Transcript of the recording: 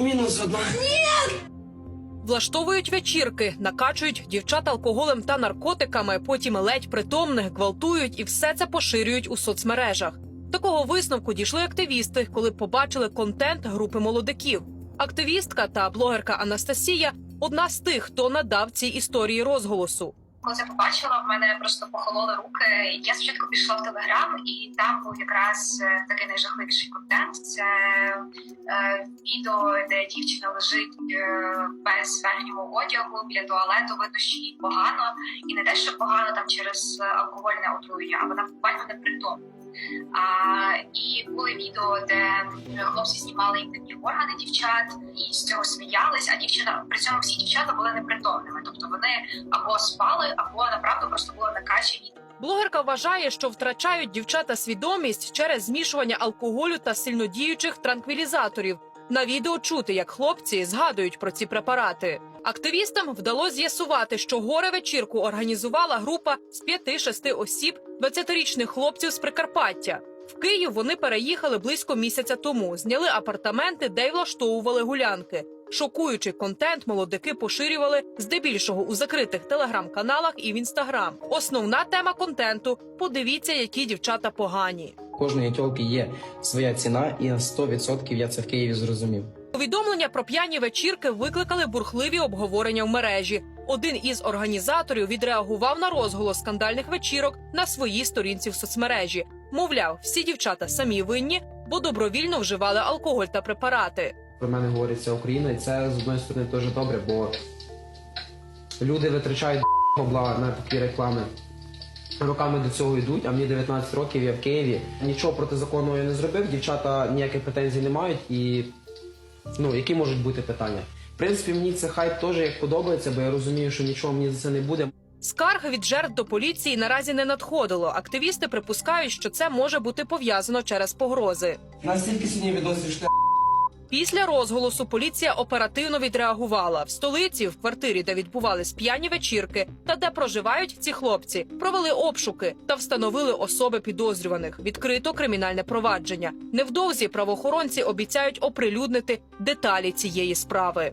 Мінус одна. Влаштовують вечірки, накачують дівчат алкоголем та наркотиками, потім ледь притомних гвалтують і все це поширюють у соцмережах. Такого висновку дійшли активісти, коли побачили контент групи молодиків. Активістка та блогерка Анастасія одна з тих, хто надав цій історії розголосу. Коли це побачила, в мене просто похололи руки. Я спочатку пішла в телеграм, і там був якраз е, такий найжахливіший контент. Це е, відео, де дівчина лежить е, без верхнього одягу біля туалету. Видно, що їй погано, і не те, що погано там через е, алкогольне отруєння, а вона буквально непритомна. А, і були відео, де хлопці знімали інтимні органи дівчат і з цього сміялись. А дівчина при цьому всі дівчата були непритомними, тобто вони або спали, або направду просто були накачані. Блогерка вважає, що втрачають дівчата свідомість через змішування алкоголю та сильнодіючих транквілізаторів. На відео чути, як хлопці згадують про ці препарати. Активістам вдалося з'ясувати, що горе вечірку організувала група з 5-6 осіб, 20-річних хлопців з Прикарпаття. В Київ вони переїхали близько місяця тому, зняли апартаменти, де й влаштовували гулянки. Шокуючий контент молодики поширювали здебільшого у закритих телеграм-каналах і в інстаграм. Основна тема контенту подивіться, які дівчата погані. Кожної тілки є своя ціна, і на 100% я це в Києві зрозумів. Повідомлення про п'яні вечірки викликали бурхливі обговорення в мережі. Один із організаторів відреагував на розголос скандальних вечірок на своїй сторінці в соцмережі. Мовляв, всі дівчата самі винні, бо добровільно вживали алкоголь та препарати. Про мене говорить вся Україна, і це з одної сторони дуже добре, бо люди витрачають бабла на такі реклами. Роками до цього йдуть, а мені 19 років, я в Києві. Нічого протизаконного я не зробив, дівчата ніяких претензій не мають і ну, які можуть бути питання. В принципі, мені це хайп теж як подобається, бо я розумію, що нічого мені за це не буде. Скарг від жертв до поліції наразі не надходило. Активісти припускають, що це може бути пов'язано через погрози. Настільки сьогодні відносиш що Після розголосу поліція оперативно відреагувала в столиці, в квартирі, де відбувались п'яні вечірки, та де проживають ці хлопці, провели обшуки та встановили особи підозрюваних. Відкрито кримінальне провадження. Невдовзі правоохоронці обіцяють оприлюднити деталі цієї справи.